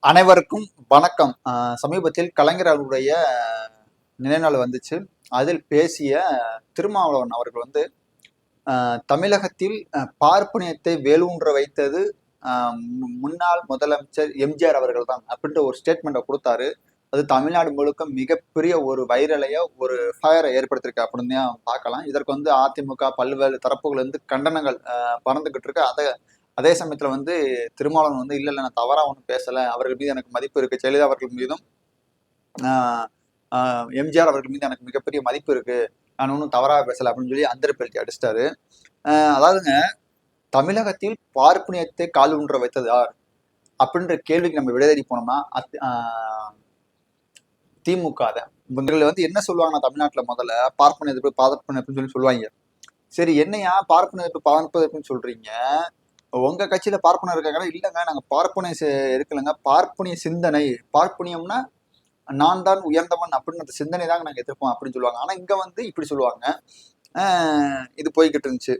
அனைவருக்கும் வணக்கம். சமீபத்தில் கலைஞர் அவருடைய நினைநாள் வந்துச்சு. அதில் பேசிய திருமாவளவன் அவர்கள் வந்து தமிழகத்தில் பார்ப்பனியத்தை வேலூன்ற வைத்தது மு- முன்னாள் முதலமைச்சர் எம்ஜிஆர் அவர்கள் தான் அப்படின்ற ஒரு ஸ்டேட்மெண்ட்டை கொடுத்தாரு. அது தமிழ்நாடு முழுக்க மிகப்பெரிய ஒரு வைரலைய ஒரு ஃபயரை ஏற்படுத்தியிருக்கு அப்படின்னு தான் பார்க்கலாம். இதற்கு வந்து அதிமுக பல்வேறு தரப்புகள் வந்து கண்டனங்கள் பறந்துகிட்டு இருக்கு. அதை அதே சமயத்துல வந்து திருமாவளவன் வந்து இல்ல இல்ல நான் தவறா ஒன்றும் பேசல. அவர்கள் மீது எனக்கு மதிப்பு இருக்கு. ஜெயலலிதா அவர்கள் மீதும் எம்ஜிஆர் அவர்கள் மீது எனக்கு மிகப்பெரிய மதிப்பு இருக்கு. நான் ஒன்றும் தவறாக பேசல அப்படின்னு சொல்லி அந்த பெல்ட்டி அடிச்சிட்டாரு. அதாவதுங்க தமிழகத்தில் பார்ப்பனியத்தை கால் ஊன்ற வைத்தது யார்? அப்படின்ற கேள்விக்கு நம்ம விடைதேடி போனோம்னா திமுக இவங்களை வந்து என்ன சொல்லுவாங்கன்னா தமிழ்நாட்டில் முதல்ல பார்ப்பன எதிர்ப்பு பார்ப்பன எதிர்ப்புன்னு சொல்லி சொல்லுவாங்க. சரி என்னையா? பார்ப்பன எதிர்ப்பு பார்ப்பன எதிர்ப்புன்னு சொல்றீங்க. உங்க கட்சியில பார்ப்பனர் இருக்காங்க இல்லைங்க நாங்க பார்ப்பனை இருக்கலைங்க. பார்ப்பனிய சிந்தனை. பார்ப்பனியம்னா நான் தான் உயர்ந்தவன் அப்படின்னு அந்த சிந்தனை தாங்க நாங்க எதிர்ப்போம் அப்படின்னு சொல்லுவாங்க. ஆனா இங்க வந்து இப்படி சொல்லுவாங்க. இது போய்கிட்டு இருந்துச்சு.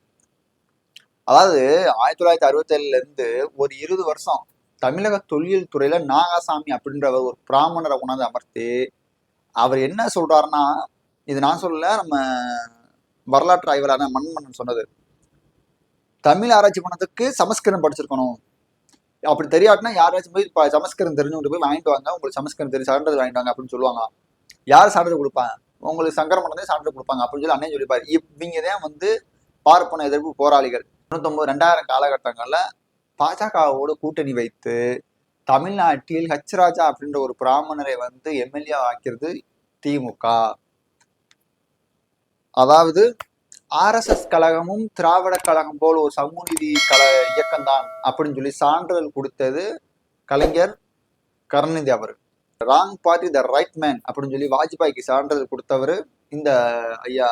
அதாவது ஆயிரத்தி தொள்ளாயிரத்தி அறுபத்தி ஏழுல இருந்து ஒரு இருபது வருஷம் தமிழக தொழில் துறையில நாகாசாமி அப்படின்றவர் ஒரு பிராமணரை உணர்ந்து அமர்த்தி அவர் என்ன சொல்றாருன்னா இது நான் சொல்லல நம்ம வரலாற்று ஆய்வாளர் மண்மன்னன் சொன்னது. தமிழ் ஆராய்ச்சி பண்ணதுக்கு சமஸ்கிருதம் படிச்சிருக்கணும். அப்படி தெரியாட்டினா யாராச்சும் போய் இப்போ சமஸ்கிருதம் தெரிஞ்சவங்க போய் வாங்கிட்டு வாங்க. உங்களுக்கு சமஸ்கிருதம் தெரிஞ்சு சான்றிதழ் வாங்கிட்டு வாங்க அப்படின்னு சொல்லுவாங்க. யார் சான்றிதழ் கொடுப்பாங்க? உங்களுக்கு சங்கரம் பண்ணதே சான்றிதழ் கொடுப்பாங்க அப்படின்னு சொல்லி அண்ணன் சொல்லிப்பாரு. இவங்க தான் வந்து பார்ப்பன எதிர்ப்பு போராளிகள். தொண்ணூத்தொம்பது ரெண்டாயிரம் காலகட்டங்களில் பாஜகவோடு கூட்டணி வைத்து தமிழ்நாட்டில் ஹச்ராஜா அப்படின்ற ஒரு பிராமணரை வந்து எம்எல்ஏ ஆக்கிறது திமுக அதாவது ஆர்எஸ்எஸ் கழகமும் திராவிட கழகம் போல் ஒரு சமூக நீதி கல இயக்கம்தான் அப்படின்னு சொல்லி சான்றிதழ் கொடுத்தது கலைஞர் கருணாநிதி அவர் wrong party the right man அப்படின்னு சொல்லி வாஜ்பாய்க்கு சான்றிதழ் கொடுத்தவர் இந்த ஐயா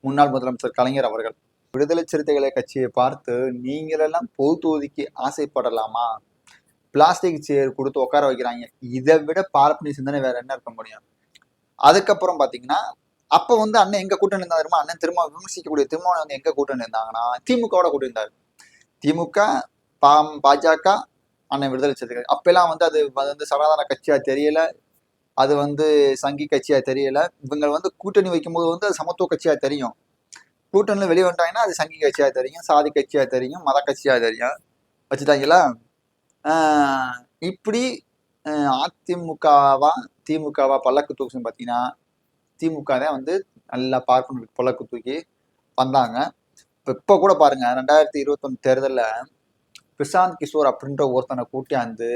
முன்னாள் முதலமைச்சர் கலைஞர் அவர்கள். விடுதலை சிறுத்தைகளை கட்சியை பார்த்து நீங்களெல்லாம் பொது தொகுதிக்கு ஆசைப்படலாமா? பிளாஸ்டிக் சேர் கொடுத்து உட்கார வைக்கிறாங்க. இதை விட பார்ப்பனி சிந்தனை வேற என்ன இருக்க முடியும்? அதுக்கப்புறம் பார்த்தீங்கன்னா அப்ப வந்து அண்ணன் எங்க கூட்டணி இருந்தா தெரியுமா? அண்ணன் திரும்ப விமர்சிக்கக்கூடிய திருமாவளவன் வந்து எங்க கூட்டணி இருந்தாங்கன்னா திமுகவோட கூட்டணி இருந்தாரு. திமுக பா பாஜக அண்ணன் விடுதலை சிறுத்தைகள். அப்பெல்லாம் வந்து அது வந்து சனாதன கட்சியா தெரியல. அது வந்து சங்கி கட்சியா தெரியல. இவங்க வந்து கூட்டணி வைக்கும்போது வந்து அது சமத்துவ கட்சியா தெரியும். கூட்டணியில் வெளியே வந்துட்டாங்கன்னா அது சங்கி கட்சியாக தெரியும் சாதி கட்சியாக தெரியும் மத கட்சியாக தெரியும். வச்சுட்டாங்களா? இப்படி அதிமுகவா திமுகவா பல்லக்கு தூக்குன்னு பார்த்தீங்கன்னா திமுக தான் வந்து நல்லா பார்க்கணும் பல்லக்கு தூக்கி வந்தாங்க. இப்போ இப்போ கூட பாருங்க ரெண்டாயிரத்தி இருபத்தொன்னு தேர்தலில் பிரசாந்த் கிஷோர் அப்படின்ற ஒருத்தனை கூட்டியாந்து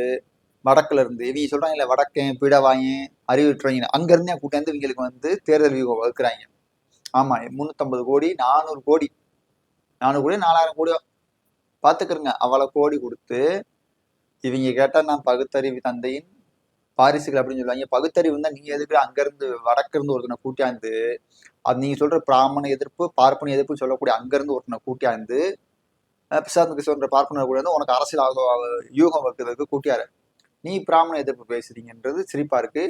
வடக்குல இருந்து இவங்க சொல்றாங்க இல்லை வடக்கன் பீடவாயன் அறிவிட்டுறவங்க அங்கேருந்தே கூட்டியாந்து இவங்களுக்கு வந்து தேர்தல் வியூகம் வகுக்கிறாங்க. ஆமாம் முந்நூற்றம்பது கோடி நானூறு கோடி. நானூறு கோடி நாலாயிரம் கோடி பார்த்துக்கிறங்க அவ்வளோ கோடி கொடுத்து இவங்க கேட்டால் நான் பகுத்தறிவு தந்தையின் பாரிசுகள் அப்படின்னு சொல்லுவாங்க. பகுத்தறிவு தான் நீங்க எதுக்கு அங்கிருந்து வடக்கிருந்து ஒருத்தனை கூட்டியாந்து அது நீங்க சொல்ற பிராமண எதிர்ப்பு பார்ப்பன எதிர்ப்பு சொல்லக்கூடிய அங்கிருந்து ஒருத்தனை கூட்டியாந்து பிசாந்துக்கு பிரசாந்த் பார்ப்பனர் கூட வந்து உனக்கு அரசியல் யூகம் வைக்கிறதுக்கு கூட்டியாரு. நீ பிராமண எதிர்ப்பு பேசுறீங்கன்றது சிரிப்பா இருக்கு.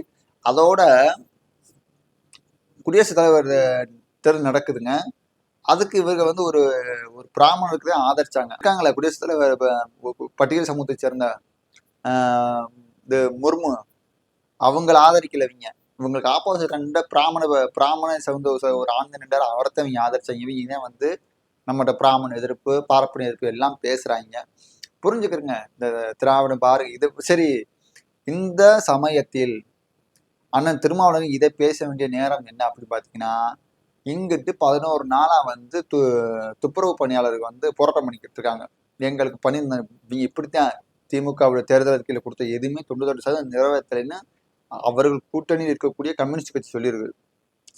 அதோட குடியரசுத் தலைவர் தேர்தல் நடக்குதுங்க. அதுக்கு இவங்க வந்து ஒரு ஒரு பிராமணருக்கு தான் ஆதரிச்சாங்க. இருக்காங்களே குடியரசுத் தலைவர் பட்டியல் சமூகத்தை சேர்ந்த இது இந்த முர்மு அவங்கள ஆதரிக்கல இவங்க இவங்களுக்கு ஆப்போசிட் கண்ட பிராமண பிராமண சவுந்த ஒரு- ஒரு நின்றார் அவரத்தை இவங்க ஆதரிச்சாங்க. இவங்க தான் வந்து நம்மகிட்ட பிராமண எதிர்ப்பு பார்ப்பன எதிர்ப்பு எல்லாம் பேசுறாங்க. புரிஞ்சுக்கிறங்க? இந்த திராவிட பாரு இது சரி இந்த சமயத்தில் அண்ணன் திருமாவளவன் இதை பேச வேண்டிய நேரம் என்ன அப்படின்னு பார்த்தீங்கன்னா இங்கிட்டு பதினோரு நாளா வந்து து துப்புரவு பணியாளருக்கு வந்து போராட்டம் பண்ணிக்கிட்டு இருக்காங்க. எங்களுக்கு பணி இப்படித்தான் திமுகவுடைய தேர்தல் அறிக்கையில் கொடுத்த எதுவுமே தொண்ணூத்தொண்டு சதவீதம் நிறைவேற்றலைன்னு அவர்கள் கூட்டணியில் இருக்கக்கூடிய கம்யூனிஸ்ட் கட்சி சொல்லியிருக்கு.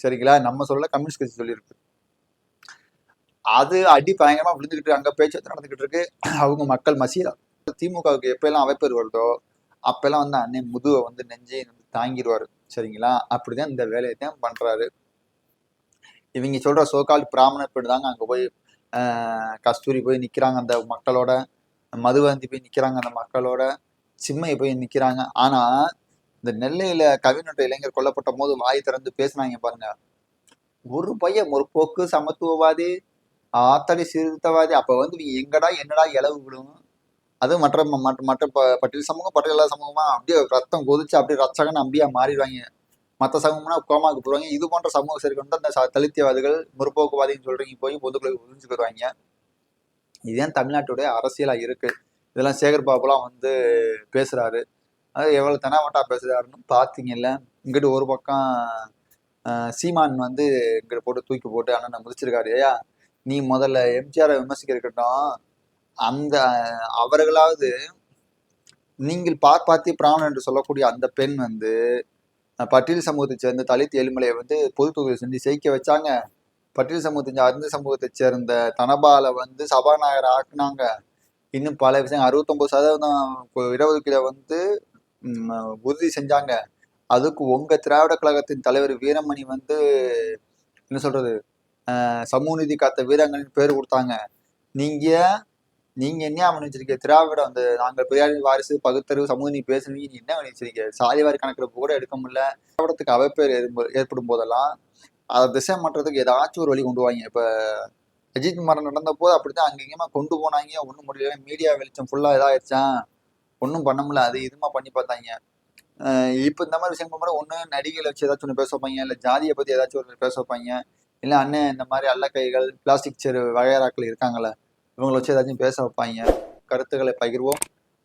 சரிங்களா? நம்ம சொல்ல கம்யூனிஸ்ட் கட்சி சொல்லியிருக்கு. அது அடி பயங்கரமா விழுந்துகிட்டு அங்க பேச்சு நடந்துகிட்டு இருக்கு. அவங்க மக்கள் மசியா திமுகவுக்கு எப்பெல்லாம் அவைப்பேர் வருதோ அப்பெல்லாம் வந்து அண்ணன் முதுவை வந்து நெஞ்சை தாங்கிடுவாரு சரிங்களா? அப்படிதான் இந்த வேலையை தான் பண்றாரு. இவங்க சொல்ற சோகால் பிராமணர் பெண் தாங்க அங்க போய் ஆஹ் கஸ்தூரி போய் நிக்கிறாங்க அந்த மக்களோட மதுவந்தி போய் நிக்கிறாங்க அந்த மக்களோட சிம்மையை போய் நிக்கிறாங்க. ஆனா இந்த நெல்லையில கவிஞன்ற இளைஞர் கொல்லப்பட்ட போது வாய் திறந்து பேசினாங்க பாருங்க. ஒரு பையன் முற்போக்கு சமத்துவவாதி ஆத்தடி சீர்திருத்தவாதி அப்ப வந்து நீ எங்கடா என்னடா இளவு விடும்? அது மற்ற மற்ற மற்ற ப- பட்டியல் சமூகம் பட்டியல் சமூகமா? அப்படியே ரத்தம் கொதிச்சு அப்படியே ரச்சகன் அப்படியே மாறிடுவாங்க. மற்ற சமூகம்னா கோமாக்கு போடுவாங்க இது போன்ற சமூக சரி கொண்டு அந்த தலித்தியவாதிகள் முற்போக்குவாதின்னு சொல்றீங்க போய் பொதுக்குழு உறிஞ்சு இதுதான் தமிழ்நாட்டுடைய அரசியலா இருக்கு? இதெல்லாம் சேகர் பாபுலாம் வந்து பேசுறாரு. அது எவ்வளவு தெனாவட்டா பேசுறாருன்னு பார்த்தீங்கல்ல இங்கிட்டு ஒரு பக்கம் சீமான் வந்து இங்கிட்டு போட்டு தூக்கி போட்டு அண்ணனை முடிச்சிருக்காரு ஐயா நீ முதல்ல எம்ஜிஆரை விமர்சிக்க இருக்கட்டும். அந்த அவர்களாவது நீங்கள் பார்ப்பாத்தி பிராணன் என்று சொல்லக்கூடிய அந்த பெண் வந்து பட்டியல் சமூகத்தை சேர்ந்த தலித் எலுமலையை வந்து பொது தொகுதியில் செஞ்சு ஜெயிக்க வச்சாங்க. பட்டியல் சமூகத்தை அருந்த சமூகத்தை சேர்ந்த தனபாலை வந்து சபாநாயகர் ஆக்குனாங்க. இன்னும் பல விஷயம் அறுபத்தொம்பது சதவீதம் இடஒதுக்கீடை வந்து உறுதி செஞ்சாங்க. அதுக்கு உங்க திராவிட கழகத்தின் தலைவர் வீரமணி வந்து என்ன சொல்றது சமூகநீதி காத்த வீராங்கனின் பேர் கொடுத்தாங்க. நீங்க நீங்க என்ன பண்ணி வச்சிருக்கீங்க திராவிட அந்த நாங்கள் பெரியாரி வாரிசு பகுத்தறிவு சமூக நீ பேசுனீங்க நீ என்ன பண்ணி சாதிவாரி கணக்கெடுப்பு கூட எடுக்க முடியல. திராவிடத்துக்கு அவப்பேர் ஏற்படும் போதெல்லாம் அதை திசை மாற்றத்துக்கு ஏதாச்சும் ஒரு வழி கொண்டு வாங்க. இப்ப அஜித் மரணம் நடந்த போது அப்படித்தான் அங்கேயுமா கொண்டு போனாங்க. ஒன்றும் முடியல. மீடியா வெளிச்சம் ஃபுல்லா இதாயிருச்சான் ஒன்றும் பண்ண முடியல. அது இதுமா பண்ணி பார்த்தாங்க. இப்போ இந்த மாதிரி விஷயம் போகும்போது ஒன்று நடிகைகளை வச்சு ஏதாச்சும் ஒன்று பேச வைப்பாங்க. இல்லை ஜாதியை பற்றி ஏதாச்சும் ஒன்று பேச வைப்பாங்க. இல்லை அண்ணன் இந்த மாதிரி அல்ல கைகள் பிளாஸ்டிக் சேரு வகையராக்கள் இருக்காங்களே இவங்களை வச்சு ஏதாச்சும் பேச வைப்பாங்க. கருத்துக்களை பகிர்வோம்.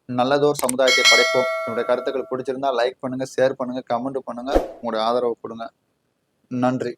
நல்லதோர் சமுதாயத்தை படைப்போம். என்னுடைய கருத்துக்கள் பிடிச்சிருந்தா லைக் பண்ணுங்கள் ஷேர் பண்ணுங்கள் கமெண்ட் பண்ணுங்கள் உங்களுடைய ஆதரவு கொடுங்க. நன்றி.